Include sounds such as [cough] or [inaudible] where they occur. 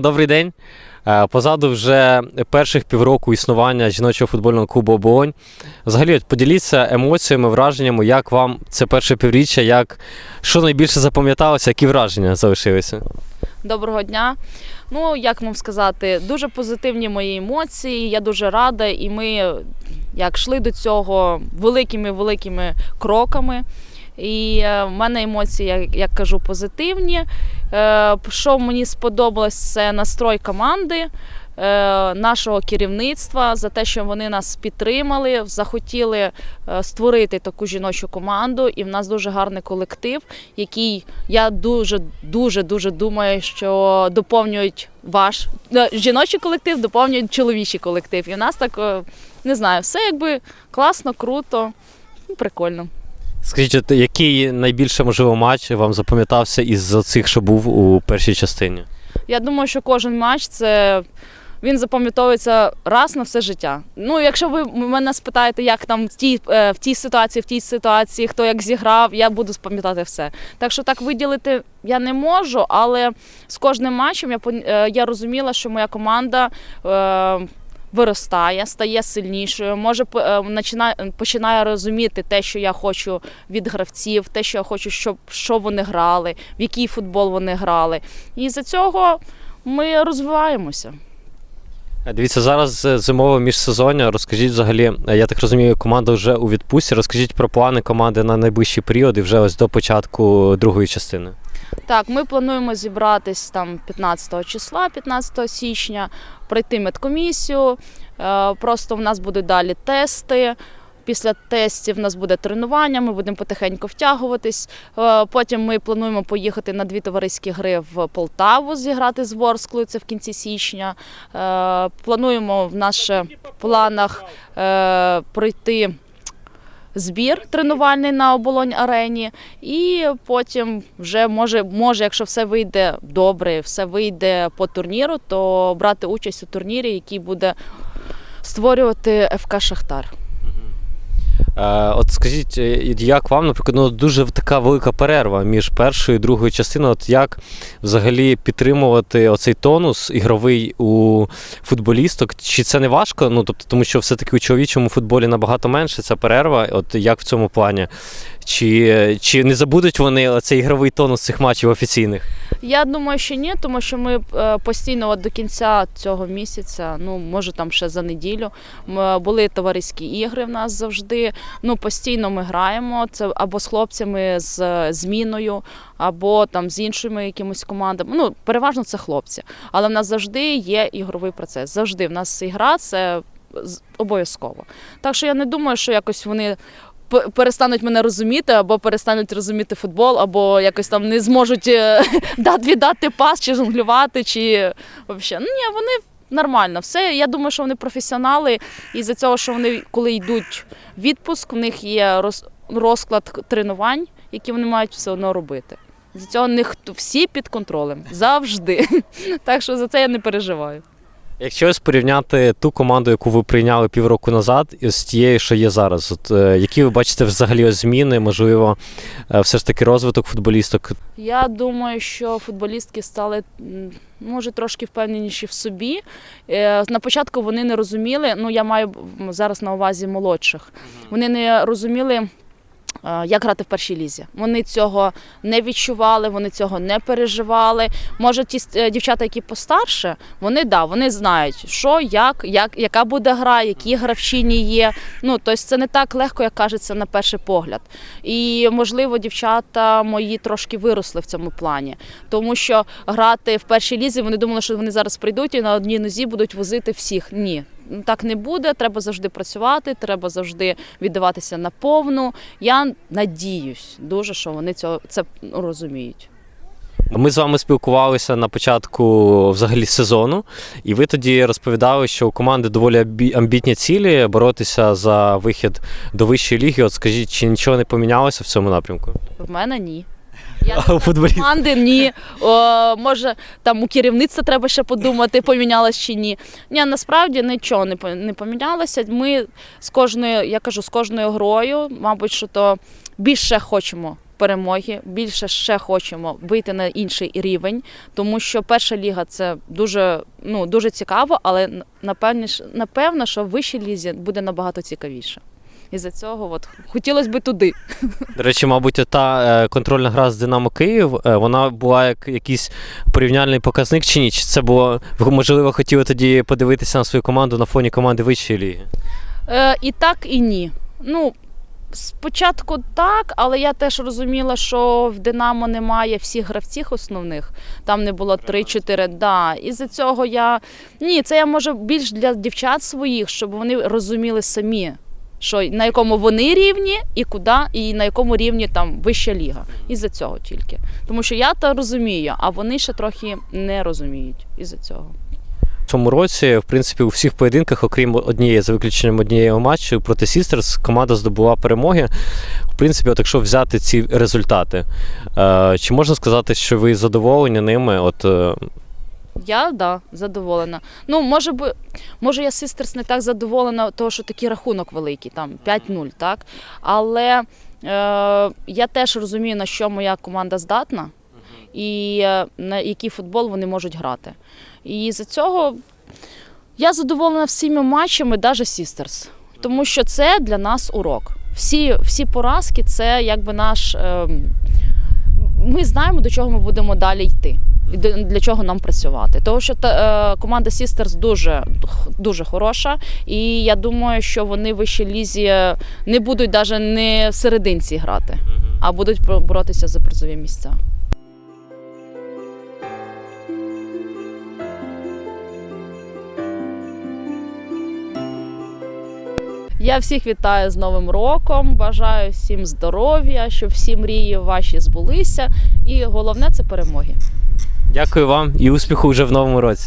Добрий день. Е, Позаду вже перших півроку існування жіночого футбольного клубу Оболонь. Взагалі, поділіться емоціями, враженнями, як вам це перше півріччя, як що найбільше запам'яталося, які враження залишилися? Доброго дня. Ну, як вам сказати, дуже позитивні мої емоції. Я дуже рада, і ми як йшли до цього великими великими кроками. І е, в мене емоції, як, кажу, позитивні. Е, що мені сподобалось, це настрой команди. е, Нашого керівництва за те, що вони нас підтримали, захотіли створити таку жіночу команду, і в нас дуже гарний колектив, який я дуже дуже дуже думаю, що доповнюють ваш жіночий колектив, доповнюють чоловічий колектив. І в нас так не знаю, все якби класно, круто, прикольно. Скажіть, який найбільше можливо матч вам запам'ятався із цих, що був у першій частині? Я думаю, що кожен матч це. Він запам'ятовується раз на все життя. Ну, якщо ви мене спитаєте, як там в тій, е, в тій ситуації, в тій ситуації, хто як зіграв, я буду спам'ятати все. Так що так виділити я не можу, але з кожним матчем я е, я розуміла, що моя команда. Е, Виростає, стає сильнішою, може е, починає розуміти те, що я хочу від гравців, те, що я хочу, щоб що вони грали, в який футбол вони грали. І за цього ми розвиваємося. Е, Дивіться, зараз е, зимове міжсезоння. Розкажіть взагалі, я так розумію, команда вже у відпустці. Розкажіть про плани команди на найближчий період і вже ось до початку другої частини. Так, ми плануємо зібратись там 15 числа, 15 січня, пройти медкомісію. Е, Просто в нас будуть далі тести. Після тестів в нас буде тренування, ми будемо потихеньку втягуватись. Е, Потім ми плануємо поїхати на дві товариські гри в Полтаву, зіграти з Ворсклою, це в кінці січня. Е, Плануємо в наших планах пройти збір тренувальний на оболонь арені, і потім вже може, може, якщо все вийде добре, все вийде по турніру, то брати участь у турнірі, який буде створювати ФК Шахтар. Е, От скажіть, е, як вам, наприклад, ну дуже така велика перерва між першою і другою частиною. От як взагалі підтримувати оцей тонус ігровий у футболісток? Чи це не важко? Ну тобто, тому що все-таки у чоловічому футболі набагато менше ця перерва. От як в цьому плані? Чи, чи не забудуть вони цей ігровий тонус цих матчів офіційних? Я думаю, що ні, тому що ми е, постійно от до кінця цього місяця, ну може там ще за неділю, були товариські ігри в нас завжди. Ну постійно ми граємо. Це або з хлопцями з е, зміною, або там з іншими якимось командами. Ну переважно це хлопці. Але в нас завжди є ігровий процес. Завжди в нас ігра це обов'язково. Так що я не думаю, що якось вони. Перестануть мене розуміти, або перестануть розуміти футбол, або якось там не зможуть е, [laughs] віддати пас чи жонглювати, чи взагалі. Ну ні, вони нормально. Все. Я думаю, що вони професіонали, і за цього, що вони, коли йдуть в відпуск, в них є роз, розклад тренувань, які вони мають все одно робити. За цього них всі під контролем завжди. [laughs] Так що за це я не переживаю. Якщо ось порівняти ту команду, яку ви прийняли півроку назад, і з тією, що є зараз, от е, які ви бачите взагалі ось зміни, можливо, е, все ж таки розвиток футболісток? Я думаю, що футболістки стали м, може трошки впевненіші в собі. Е, На початку вони не розуміли. Ну я маю м, зараз на увазі молодших. Вони не розуміли. Е, Як грати в першій лізі? Вони цього не відчували, вони цього не переживали. Може, ті е, дівчата, які постарше, вони да, вони знають, що, як, як, яка буде гра, які гравчині є. Ну тобто це не так легко, як кажеться на перший погляд. І можливо, дівчата мої трошки виросли в цьому плані, тому що грати в першій лізі вони думали, що вони зараз прийдуть і на одній нозі будуть возити всіх. Ні. Так не буде, треба завжди працювати, треба завжди віддаватися на повну. Я надіюсь дуже, що вони цього це ну, розуміють. Ми з вами спілкувалися на початку взагалі сезону, і ви тоді розповідали, що у команди доволі амбітні цілі боротися за вихід до вищої ліги. От скажіть, чи нічого не помінялося в цьому напрямку? В мене ні. Я А у футболі команди ні. О, може, там у керівництва треба ще подумати, помінялось чи ні. Ні, насправді нічого не по- не помінялося. Ми з кожною, я кажу, з кожною грою, мабуть, що то більше хочемо перемоги. Більше ще хочемо вийти на інший рівень, тому що перша ліга це дуже, ну, дуже цікаво, але напевне, напевно, що в вищій лізі буде набагато цікавіше. І за цього от, хотілося б туди. До речі, мабуть, та е, контрольна гра з Динамо Київ, е, вона була як якийсь порівняльний показник чи ні? Чи це було, можливо, хотіли тоді подивитися на свою команду на фоні команди вищої ліги? Е, і так, і ні. Ну, спочатку так, але я теж розуміла, що в Динамо немає всіх гравців основних. Там не було 3-4. Да. І за цього я. Ні, це я може більш для дівчат своїх, щоб вони розуміли самі. Що на якому вони рівні, і куди, і на якому рівні там вища ліга. І за цього тільки. Тому що я то розумію, а вони ще трохи не розуміють із-за цього. В цьому році, в принципі, у всіх поєдинках, окрім однієї, за виключенням однієї матчу проти Сістерс, команда здобула перемоги. В принципі, от якщо взяти ці результати, е, чи можна сказати, що ви задоволені ними? От е, Я да, задоволена. Ну, може би, може, я Систерс не так задоволена, того, що такий рахунок великий, там 5-0, так? Але е, я теж розумію, на що моя команда здатна і е, на який футбол вони можуть грати. І за цього я задоволена всіма матчами, навіть Sisters. Тому що це для нас урок. Всі, всі поразки це якби наш. Е, ми знаємо, до чого ми будемо далі йти. І для чого нам працювати? Тому що та, е, команда Sisters дуже, дуже хороша, і я думаю, що вони вищій лізі не будуть навіть не в серединці грати, а будуть бо- боротися за призові місця. Я всіх вітаю з Новим роком. Бажаю всім здоров'я, щоб всі мрії ваші збулися. І головне це перемоги. Дякую вам і успіху вже в новому році.